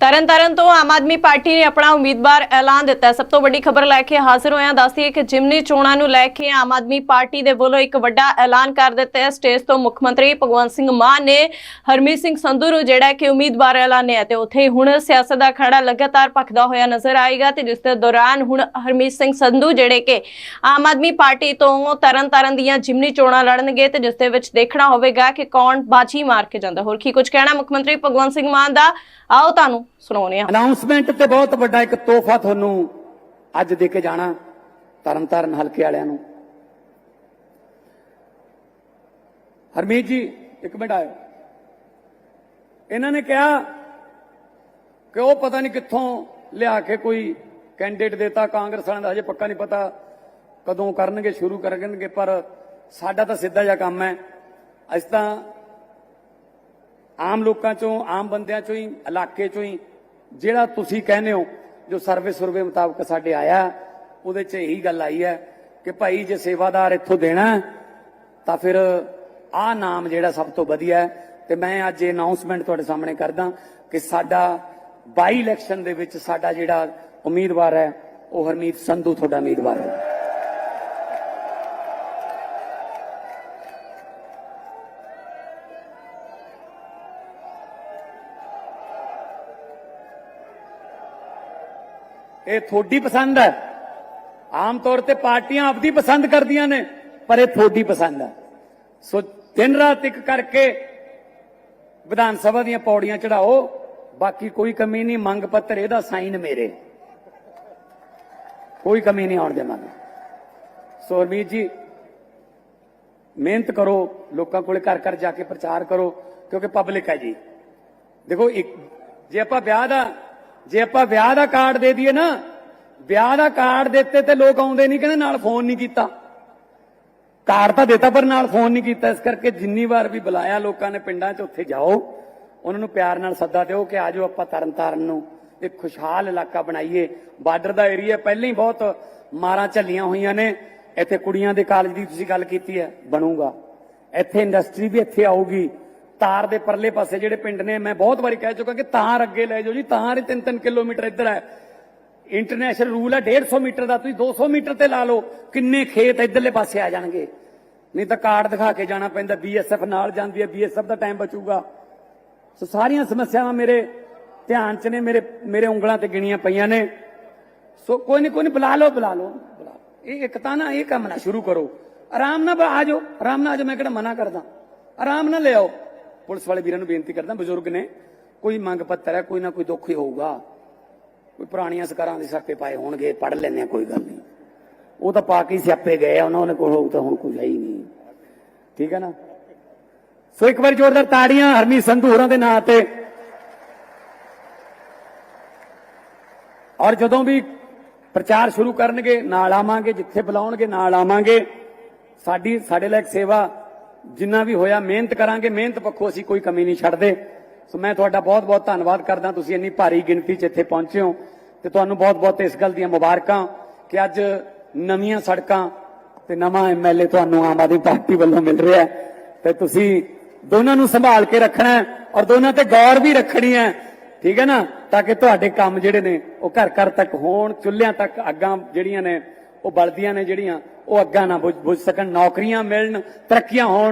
ਤਰਨਤਾਰਨ ਤੋਂ ਆਮ ਆਦਮੀ ਪਾਰਟੀ ਨੇ ਆਪਣਾ ਉਮੀਦਵਾਰ ਐਲਾਨ ਦਿੱਤਾ ਸਭ ਤੋਂ ਵੱਡੀ ਖਬਰ ਲੈ ਕੇ ਹਾਜ਼ਰ ਹੋਇਆ ਦੱਸਦੀਏ ਕਿ ਜਿਮਨੀ ਚੋਣਾਂ ਨੂੰ ਲੈ ਕੇ ਆਮ ਆਦਮੀ ਪਾਰਟੀ ਦੇ ਵੱਲੋਂ ਇੱਕ ਵੱਡਾ ਐਲਾਨ ਕਰ ਦਿੱਤਾ ਹੈ। ਸਟੇਜ ਤੋਂ ਮੁੱਖ ਮੰਤਰੀ ਭਗਵੰਤ ਸਿੰਘ ਮਾਨ ਨੇ ਹਰਮੀਤ ਸਿੰਘ ਸੰਧੂ ਨੂੰ ਜਿਹੜਾ ਕਿ ਉਮੀਦਵਾਰ ਐਲਾਨਿਆ ਤੇ ਉੱਥੇ ਹੀ ਹੁਣ ਸਿਆਸਤ ਦਾ ਖੜਾ ਲਗਾਤਾਰ ਭਖਦਾ ਹੋਇਆ ਨਜ਼ਰ ਆਏਗਾ ਤੇ ਜਿਸ ਦੇ ਦੌਰਾਨ ਹੁਣ ਹਰਮੀਤ ਸਿੰਘ ਸੰਧੂ ਜਿਹੜੇ ਕਿ ਆਮ ਆਦਮੀ ਪਾਰਟੀ ਤੋਂ ਤਰਨਤਾਰਨ ਦੀਆਂ ਜਿਮਨੀ ਚੋਣਾਂ ਲੜਨਗੇ ਤੇ ਜਿਸ ਦੇ ਵਿੱਚ ਦੇਖਣਾ ਹੋਵੇਗਾ ਕਿ ਕੌਣ ਬਾਜੀ ਮਾਰ ਕੇ ਜਾਂਦਾ। ਹੋਰ ਕੀ ਕੁਝ ਕਹਿਣਾ ਮੁੱਖ ਮੰਤਰੀ ਭਗਵੰਤ ਸਿੰਘ ਮਾਨ ਦਾ? ਆਓ ਤੁਹਾਨੂੰ ਸੁਣਾਉਂਦੇ ਹਾਂ। ਅਨਾਉਂਸਮੈਂਟ ਤੇ ਬਹੁਤ ਵੱਡਾ ਇੱਕ ਤੋਹਫਾ ਤੁਹਾਨੂੰ ਅੱਜ ਦੇ ਕੇ ਜਾਣਾ, ਤਰਨਤਾਰਨ ਹਲਕੇ ਵਾਲਿਆਂ ਨੂੰ। ਹਰਮੀਤ ਜੀ, ਇੱਕ ਮਿੰਟ ਆਇਓ। ਇਹਨਾਂ ਨੇ ਕਿਹਾ ਕਿ ਉਹ ਪਤਾ ਨਹੀਂ ਕਿੱਥੋਂ ਲਿਆ ਕੇ ਕੋਈ ਕੈਂਡੀਡੇਟ ਦੇਤਾ, ਕਾਂਗਰਸ ਵਾਲਿਆਂ ਦਾ ਹਜੇ ਪੱਕਾ ਨਹੀਂ ਪਤਾ ਕਦੋਂ ਕਰਨਗੇ, ਸ਼ੁਰੂ ਕਰਨਗੇ, ਪਰ ਸਾਡਾ ਤਾਂ ਸਿੱਧਾ ਜਿਹਾ ਕੰਮ ਹੈ। ਅਸੀਂ ਤਾਂ ਆਮ ਲੋਕਾਂ ਚੋਂ, ਆਮ ਬੰਦਿਆਂ ਚੋਂ ਹੀ, ਇਲਾਕੇ ਚੋਂ ਹੀ, ਜਿਹੜਾ ਤੁਸੀਂ ਕਹਿੰਦੇ ਹੋ, ਜੋ ਸਰਵੇ ਸੁਰਵੇ ਮੁਤਾਬਕ ਸਾਡੇ ਆਇਆ, ਉਹਦੇ 'ਚ ਇਹੀ ਗੱਲ ਆਈ ਹੈ ਕਿ ਭਾਈ ਜੇ ਸੇਵਾਦਾਰ ਇੱਥੋਂ ਦੇਣਾ, ਤਾਂ ਫਿਰ ਆਹ ਨਾਮ ਜਿਹੜਾ ਸਭ ਤੋਂ ਵਧੀਆ ਹੈ। ਤੇ ਮੈਂ ਅੱਜ ਇਹ ਅਨਾਉਂਸਮੈਂਟ ਤੁਹਾਡੇ ਸਾਹਮਣੇ ਕਰਦਾ ਕਿ ਸਾਡਾ ਬਾਈ ਇਲੈਕਸ਼ਨ ਦੇ ਵਿੱਚ ਸਾਡਾ ਜਿਹੜਾ ਉਮੀਦਵਾਰ ਹੈ, ਉਹ ਹਰਮੀਤ ਸੰਧੂ ਤੁਹਾਡਾ ਉਮੀਦਵਾਰ ਹੈ। ਇਹ ਤੁਹਾਡੀ ਪਸੰਦ ਹੈ। ਆਮ ਤੌਰ ਤੇ ਪਾਰਟੀਆਂ ਆਪਦੀ ਪਸੰਦ ਕਰਦੀਆਂ ਨੇ, ਪਰ ਇਹ ਤੁਹਾਡੀ ਪਸੰਦ ਹੈ। ਸੋ ਦਿਨ ਰਾਤ ਇੱਕ ਕਰਕੇ ਵਿਧਾਨ ਸਭਾ ਦੀਆਂ ਪੌੜੀਆਂ ਚੜਾਓ, ਬਾਕੀ ਕੋਈ ਕਮੀ ਨਹੀਂ, ਮੰਗ ਪੱਤਰ ਇਹਦਾ ਸਾਈਨ ਮੇਰੇ। ਕੋਈ ਕਮੀ ਨਹੀਂ ਆਉਣ ਦੇਵਾਂਗੇ। ਸੋ ਹਰਮੀਤ ਜੀ, ਮਿਹਨਤ ਕਰੋ, ਲੋਕਾਂ ਕੋਲੇ ਘਰ ਘਰ ਜਾ ਕੇ ਪ੍ਰਚਾਰ ਕਰੋ, ਕਿਉਂਕਿ ਪਬਲਿਕ ਹੈ ਜੀ। ਦੇਖੋ ਇੱਕ ਜੇ ਆਪਾਂ ਵਿਆਹ ਦਾ ਜੇ ਆਪਾਂ ਵਿਆਹ ਦਾ ਕਾਰਡ ਦੇ ਦਈਏ ਨਾ, ਵਿਆਹ ਦਾ ਕਾਰਡ ਦਿੱਤੇ ਤੇ ਲੋਕ ਆਉਂਦੇ ਨਹੀਂ ਕਹਿੰਦੇ ਨਾਲ ਫੋਨ ਨਹੀਂ ਕੀਤਾ। ਕਾਰਡ ਤਾਂ ਦਿੱਤਾ, ਪਰ ਨਾਲ ਫੋਨ ਨਹੀਂ ਕੀਤਾ। ਇਸ ਕਰਕੇ ਜਿੰਨੀ ਵਾਰ ਵੀ ਬੁਲਾਇਆ ਲੋਕਾਂ ਨੇ ਪਿੰਡਾਂ 'ਚ, ਉੱਥੇ ਜਾਓ। ਉਹਨਾਂ ਨੂੰ ਪਿਆਰ ਨਾਲ ਸੱਦਾ ਦਿਓ ਕਿ ਆਜੋ ਆਪਾਂ ਤਰਨਤਾਰਨ ਨੂੰ। ਇੱਕ ਖੁਸ਼ਹਾਲ ਇਲਾਕਾ ਬਣਾਈਏ। ਬਾਰਡਰ ਦਾ ਏਰੀਆ ਪਹਿਲਾਂ ਹੀ ਬਹੁਤ ਮਾਰਾਂ ਝੱਲੀਆਂ ਹੋਈਆਂ ਨੇ। ਇੱਥੇ ਕੁੜੀਆਂ ਦੇ ਕਾਲਜ ਦੀ ਤੁਸੀਂ ਗੱਲ ਕੀਤੀ ਹੈ, ਬਣੂਗਾ। ਇੱਥੇ ਇੰਡਸਟਰੀ ਵੀ ਇੱਥੇ ਆਊਗੀ। ਤਾਰ ਦੇ ਪਰਲੇ ਪਾਸੇ ਜਿਹੜੇ ਪਿੰਡ ਨੇ, ਮੈਂ ਬਹੁਤ ਵਾਰੀ ਕਹਿ ਚੁੱਕਾ ਕਿ ਤਾਰ ਅੱਗੇ ਲੈ ਜਾਓ ਜੀ, ਤਾਰ ਹੀ 3-3 ਕਿਲੋਮੀਟਰ ਇੱਧਰ ਹੈ। ਇੰਟਰਨੈਸ਼ਨਲ ਰੂਲ ਹੈ 150 ਮੀਟਰ ਦਾ, ਤੁਸੀਂ 200 ਮੀਟਰ ਤੇ ਲਾ ਲਓ, ਕਿੰਨੇ ਖੇਤ ਇੱਧਰਲੇ ਪਾਸੇ ਆ ਜਾਣਗੇ। ਨਹੀਂ ਤਾਂ ਕਾਰਡ ਦਿਖਾ ਕੇ ਜਾਣਾ ਪੈਂਦਾ ਬੀਐਸਐਫ ਨਾਲ ਜਾਂਦੀ ਹੈ ਬੀਐਸਐਫ ਦਾ ਟਾਈਮ ਬਚੂਗਾ। ਸੋ ਸਾਰੀਆਂ ਸਮੱਸਿਆਵਾਂ ਮੇਰੇ ਧਿਆਨ 'ਚ ਨੇ, ਮੇਰੇ ਮੇਰੇ ਉਂਗਲਾਂ ਤੇ ਗਿਣੀਆਂ ਪਈਆਂ ਨੇ। ਸੋ ਕੋਈ ਨਹੀਂ ਕੋਈ ਨਹੀਂ ਬੁਲਾ ਲਓ ਬੁਲਾ ਲਓ ਬੁਲਾ ਲਓ। ਇਹ ਇੱਕ ਤਾਂ ਨਾ, ਇਹ ਕੰਮ ਨਾ ਸ਼ੁਰੂ ਕਰੋ। ਆਰਾਮ ਨਾਲ ਆ ਜਾਓ, ਆਰਾਮ ਨਾਲ ਆ ਜਾਓ, ਮੈਂ ਕਿਹੜਾ ਮਨਾ ਕਰਦਾ। ਆਰਾਮ ਨਾਲ ਲੈ ਆਓ। ਪੁਲਿਸ ਵਾਲੇ ਵੀਰਾਂ ਨੂੰ ਬੇਨਤੀ ਕਰਦਾ, ਬਜ਼ੁਰਗ ਨੇ, ਕੋਈ ਮੰਗ ਪੱਤਰ ਹੈ, ਕੋਈ ਨਾ ਕੋਈ ਦੁੱਖ ਹੀ ਹੋਊਗਾ। ਕੋਈ ਪੁਰਾਣੀਆਂ ਸਕਾਰਾਂ ਦੇ ਸਾਕੇ ਪਾਏ ਹੋਣਗੇ ਪੜ ਲੈਣੇ ਕੋਈ ਗੱਲ ਨਹੀਂ। ਉਹ ਤਾਂ ਪਾ ਕੇ ਸਿਆਪੇ ਗਏ ਉਹਨਾਂ ਨੇ ਕੋਲ ਹੋਊ ਤਾਂ ਹੁਣ ਕੁਝ ਹੈ ਹੀ ਨਹੀਂ। ਠੀਕ ਹੈ ਨਾ? ਸੋ ਇੱਕ ਵਾਰ ਜ਼ੋਰਦਾਰ ਤਾੜੀਆਂ, ਹਰਮੀ ਸੰਧੂ ਹੋਰਾਂ ਦੇ ਨਾਂ ਤੇ। ਔਰ ਜਦੋਂ ਵੀ ਪ੍ਰਚਾਰ ਸ਼ੁਰੂ ਕਰਨਗੇ, ਨਾਲ ਆਵਾਂਗੇ, ਜਿੱਥੇ ਬੁਲਾਉਣਗੇ, ਨਾਲ ਆਵਾਂਗੇ। ਸਾਡੀ, ਸਾਡੇ ਲਈ ਸੇਵਾ ਜਿੰਨਾ ਵੀ ਹੋਇਆ, ਮਿਹਨਤ ਕਰਾਂਗੇ, ਮਿਹਨਤ ਪੱਖੋਂ ਅਸੀਂ ਕੋਈ ਕਮੀ ਨਹੀਂ ਛੱਡਦੇ। ਸੋ ਮੈਂ ਤੁਹਾਡਾ ਬਹੁਤ ਬਹੁਤ ਧੰਨਵਾਦ ਕਰਦਾ, ਤੁਸੀਂ ਇੰਨੀ ਭਾਰੀ ਗਿਣਤੀ 'ਚ ਇੱਥੇ ਪਹੁੰਚੇ ਹੋ। ਤੇ ਤੁਹਾਨੂੰ ਬਹੁਤ ਬਹੁਤ ਇਸ ਗੱਲ ਦੀਆਂ ਮੁਬਾਰਕਾਂ ਕਿ ਅੱਜ ਨਵੀਆਂ ਸੜਕਾਂ ਤੇ ਨਵਾਂ ਐਮਐਲਏ ਤੁਹਾਨੂੰ ਆਮ ਆਦਮੀ ਪਾਰਟੀ ਵੱਲੋਂ ਮਿਲ ਰਿਹਾ ਤੇ ਤੁਸੀਂ ਦੋਨਾਂ ਨੂੰ ਸੰਭਾਲ ਕੇ ਰੱਖਣਾ ਔਰ ਦੋਨਾਂ ਤੇ ਗੌਰ ਵੀ ਰੱਖਣੀ ਹੈ। ਠੀਕ ਹੈ ਨਾ? ਤਾਂ ਕਿ ਤੁਹਾਡੇ ਕੰਮ ਜਿਹੜੇ ਨੇ, ਉਹ ਘਰ ਘਰ ਤੱਕ ਹੋਣ, ਚੁੱਲ੍ਹਿਆਂ ਤੱਕ ਅੱਗਾਂ ਜਿਹੜੀਆਂ ਨੇ, ਉਹ ਬਲਦੀਆਂ ਨੇ ਜਿਹੜੀਆਂ, ਉਹ ਅੱਗਾਂ ਨਾ ਬੁਝ ਬੁਝ ਸਕਣ, ਨੌਕਰੀਆਂ ਮਿਲਣ, ਤਰੱਕੀਆਂ ਹੋਣ।